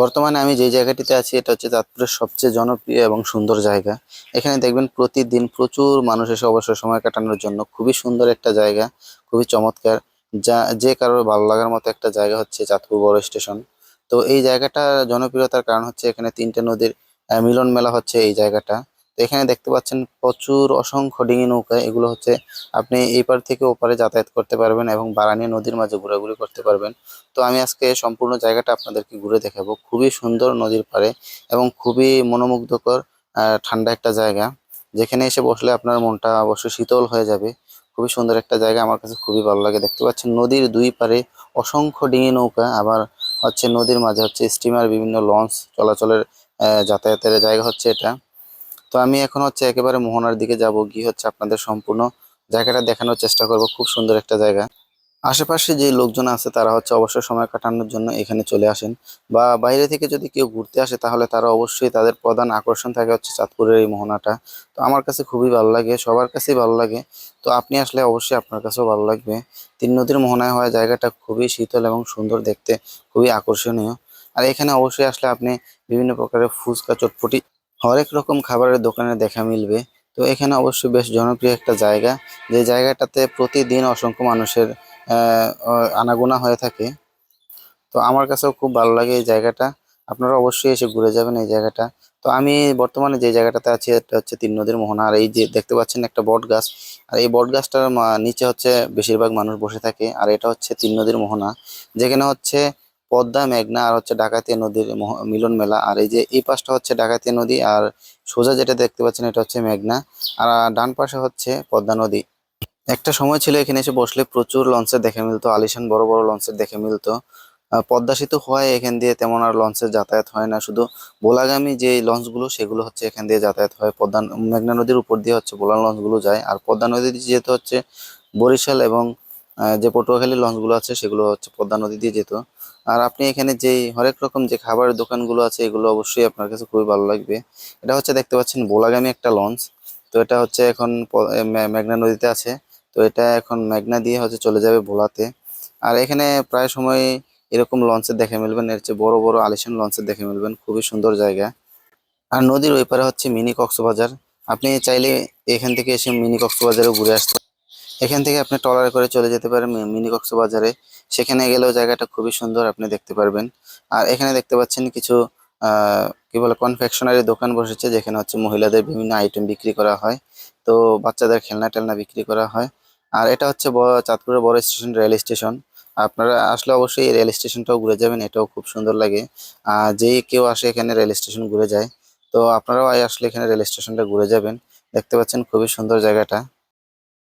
বর্তমানে আমি যে জায়গাটিতে আছি, এটা হচ্ছে চাঁদপুরের সবচেয়ে জনপ্রিয় এবং সুন্দর জায়গা। এখানে দেখবেন প্রতিদিন প্রচুর মানুষ এসে অবসর সময় কাটানোর জন্য খুবই সুন্দর একটা জায়গা, খুবই চমৎকার। যা, যে কারোর ভালো লাগার মতো একটা জায়গা হচ্ছে চাঁদপুর বড় স্টেশন। তো এই জায়গাটা জনপ্রিয়তার কারণ হচ্ছে এখানে তিনটে নদীর মিলন মেলা হচ্ছে এই জায়গাটা। এখানে দেখতে পাচ্ছেন প্রচুর অসংখ্য ডিঙি নৌকা। এগুলো হচ্ছে আপনি এই পার থেকে ওপারে যাতায়াত করতে পারবেন এবং বারানি নদীর মাঝে ঘোরাঘুরি করতে পারবেন। তো আমি আজকে সম্পূর্ণ জায়গাটা আপনাদেরকে ঘুরে দেখাবো। খুবই সুন্দর নদীর পাড়ে এবং খুবই মনোমুগ্ধকর ঠান্ডা একটা জায়গা। যেখানে এসে বসলে আপনার মনটা অবশ্যই শীতল হয়ে যাবে। খুবই সুন্দর একটা জায়গা, আমার কাছে খুবই ভালো লাগে। দেখতে পাচ্ছেন নদীর দুই পারে অসংখ্য ডিঙি নৌকা। আবার হচ্ছে নদীর মাঝে হচ্ছে স্টিমার, বিভিন্ন লঞ্চ চলাচলের যাতায়াতের জায়গা হচ্ছে এটা। তো আমি এখন হচ্ছে একেবারে মোহনার দিকে যাব, গিয়ে হচ্ছে আপনাদের সম্পূর্ণ জায়গাটা দেখানোর চেষ্টা করব। খুব সুন্দর একটা জায়গা। আশেপাশে যে লোকজন আছে, তারা হচ্ছে অবশ্যই সময় কাটানোর জন্য এখানে চলে আসেন। বা বাইরে থেকে যদি কেউ ঘুরতে আসে, তাহলে তারা অবশ্যই তাদের প্রধান আকর্ষণ থাকে হচ্ছে চাঁদপুরের এই মোহনাটা। তো আমার কাছে খুবই ভালো লাগে, সবার কাছেই ভালো লাগে। তো আপনি আসলে অবশ্যই আপনার কাছেও ভালো লাগবে। তিন নদীর মোহনায় হওয়া জায়গাটা খুবই শীতল এবং সুন্দর দেখতে, খুবই আকর্ষণীয়। আর এখানে অবশ্যই আসলে আপনি বিভিন্ন প্রকারের ফুচকা, চটপটি হরেক রকম খাবারের দোকানে দেখা মিলবে। তো এখানে অবশ্যই বেশ জনপ্রিয় একটা জায়গা। যে জায়গাটাতে প্রতিদিন অসংখ্য মানুষের আনাগোনা হয়ে থাকে। তো আমার কাছেও খুব ভালো লাগে এই জায়গাটা। আপনারা অবশ্যই এসে ঘুরে যাবেন এই জায়গাটা। তো আমি বর্তমানে যে জায়গাটাতে আছি, এটা হচ্ছে তিন নদীর মোহনা। আর এই যে দেখতে পাচ্ছেন একটা বট গাছ। আর এই বট গাছটার নিচে হচ্ছে বেশিরভাগ মানুষ বসে থাকে। আর এটা হচ্ছে তিন নদীর মোহনা। যেখানে হচ্ছে পদ্মা, মেঘনা আর হচ্ছে ডাকাতিয়া নদীর মিলন মেলা। আর এই যে এই পাশটা হচ্ছে ডাকাতিয়া নদী আর সোজা যেটা দেখতে পাচ্ছেন এটা হচ্ছে মেঘনা। আর ডান পাশে হচ্ছে পদ্মা নদী। একটা সময় ছিল এখানে এসে বসলে প্রচুর লঞ্চের দেখে মিলতো, আলিশান বড় বড় লঞ্চের দেখে মিলতো। পদ্মা সেতু হওয়ায় এখান দিয়ে তেমন আর লঞ্চের যাতায়াত হয় না। শুধু বোলাগামী যে লঞ্চগুলো সেগুলো হচ্ছে এখান দিয়ে যাতায়াত হয়। পদ্মা মেঘনা নদীর উপর দিয়ে হচ্ছে বোলা লঞ্চগুলো যায়। আর পদ্মা নদী দিয়ে যেতে হচ্ছে বরিশাল এবং যে পটুয়াখালী লঞ্চগুলো আছে সেগুলো হচ্ছে পদ্মা নদী দিয়ে যেত। আর আপনি এখানে যেই হরেক রকম যে খাবারের দোকানগুলো আছে, এগুলো অবশ্যই আপনার কাছে খুবই ভালো লাগবে। এটা হচ্ছে দেখতে পাচ্ছেন বোলাগামী একটা লঞ্চ। তো এটা হচ্ছে এখন মেঘনা নদীতে আছে। তো এটা এখন মেঘনা দিয়ে হচ্ছে চলে যাবে ভোলাতে আর এখানে প্রায় সময় এরকম লঞ্চের দেখে মিলবেন এর চেয়ে বড় বড় আলিশান লঞ্চের দেখে মিলবেন খুবই সুন্দর জায়গা। আর নদীর ওই পারে হচ্ছে মিনি কক্সবাজার। আপনি চাইলে এখান থেকে এসে মিনি কক্সবাজারেও ঘুরে আসতে এখান থেকে আপনি ট্রলারে করে চলে যেতে পারেন মিনি কক্সবাজারে সেখানে গেলেও জায়গাটা খুবই সুন্দর, আপনি দেখতে পারবেন। আর এখানে দেখতে পাচ্ছেন কিছু কি বলে কনফেকশনারি দোকান বসেছে, যেখানে হচ্ছে মহিলাদের বিভিন্ন আইটেম বিক্রি করা হয়। তো বাচ্চাদের খেলনা টেলনা বিক্রি করা হয়। আর এটা হচ্ছে চাঁদপুরের বড় স্টেশন, রেল স্টেশন। আপনারা আসলে অবশ্যই রেল স্টেশনটাও ঘুরে যাবেন, এটাও খুব সুন্দর লাগে। আর যে কেউ আসে এখানে রেল স্টেশন ঘুরে যায়, তো আপনারাও আসলে এখানে রেল স্টেশনটা ঘুরে যাবেন। দেখতে পাচ্ছেন খুবই সুন্দর জায়গাটা।